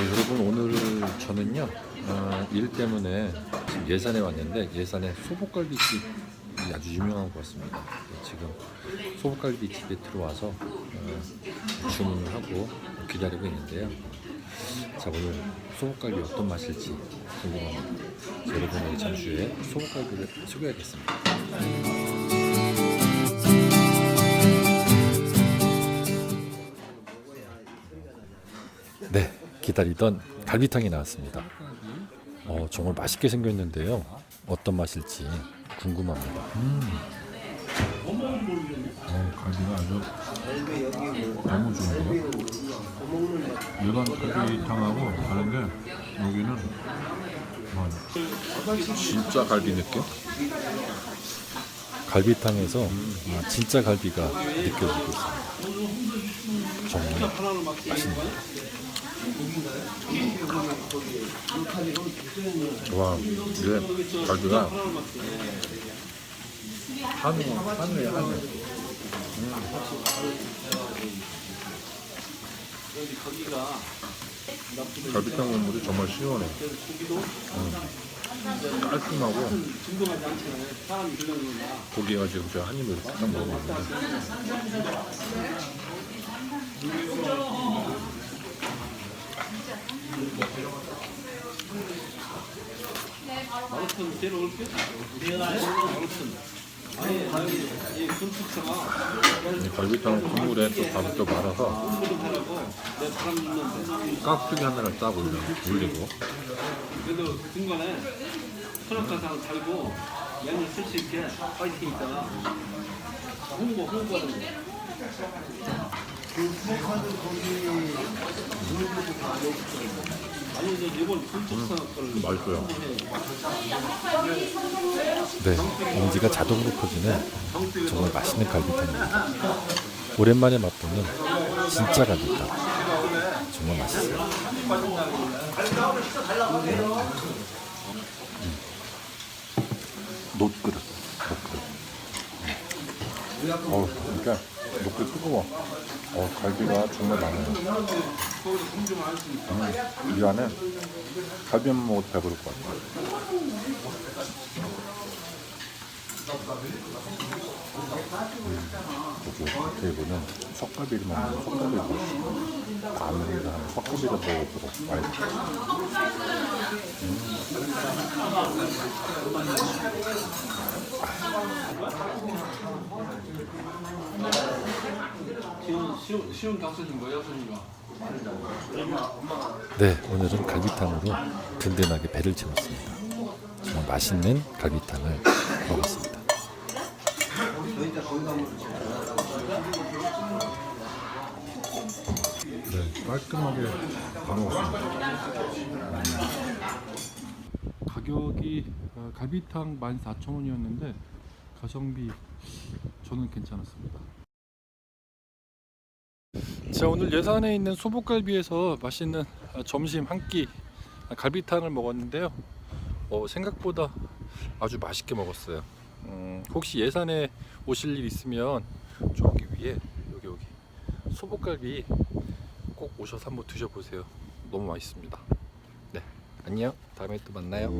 네, 여러분 오늘 저는요 어, 일 때문에 지금 예산에 왔는데 예산에 소복갈비집 이 아주 유명한 것 같습니다. 네, 지금 소복갈비집에 들어와서 어, 주문을 하고 기다리고 있는데요. 자 오늘 소복갈비 어떤 맛일지 궁금합니다. 자, 여러분에게 잠시 후에 소복갈비를 소개하겠습니다. 네, 기다리던 갈비탕이 나왔습니다. 어, 정말 맛있게 생겼는데요. 어떤 맛일지 궁금합니다. 어, 갈비가 아주 너무 좋은데요? 일반 갈비탕하고 다른데 여기는 뭐 진짜 갈비 느낌? 갈비탕에서 아, 진짜 갈비가 느껴지고 있습니다. 정말 맛있네요. 와, 이게 갈비가 한우, 한우에 한우. 갈비탕 국물이 정말 시원해. 음. 깔끔하고. 고기 가 지금 제가 한 입을 딱 먹었는데 이 갈비탕 국물에 또또 말아서 깍두기 하나를 딱 올려 올리고 그래도 중간에 철학가상 달고 양을 쓸 수 있게 파이팅 있잖아. 홍보, 홍보하는 거. 맛있어요. 네, 봉지가 자동으로 퍼지는 정말 맛있는 갈비탕입니다. 오랜만에 맛보는 진짜 갈비탕. 정말 맛있어요. 음. 노그릇, 노그릇. 어우, 이게 녹두 뜨거워. 어, 갈비가 정말 많아요. 음, 이 안에 갈비만 먹어도 배부를 것 같아요. 여기 테이블은 석갈비를 먹는 석갈비를 먹고 아무래도 한 석갈비를 먹어보도록 많이 쉬운, 쉬운, 쉬운 격수인 거예요, 손님가? 네, 오늘은 갈비탕으로 든든하게 배를 채웠습니다. 정말 맛있는 갈비탕을 먹었습니다. 네, 깔끔하게 다 먹었습니다. 가격이 어, 갈비탕 14,000원이었는데 가성비 저는 괜찮았습니다. 자 오늘 예산에 있는 소복갈비에서 맛있는 어, 점심 한 끼 갈비탕을 먹었는데요. 어, 생각보다 아주 맛있게 먹었어요. 음, 혹시 예산에 오실 일 있으면 저기 위에 여기 여기 소복갈비 꼭 오셔서 한번 드셔보세요. 너무 맛있습니다. 네, 안녕. 다음에 또 만나요.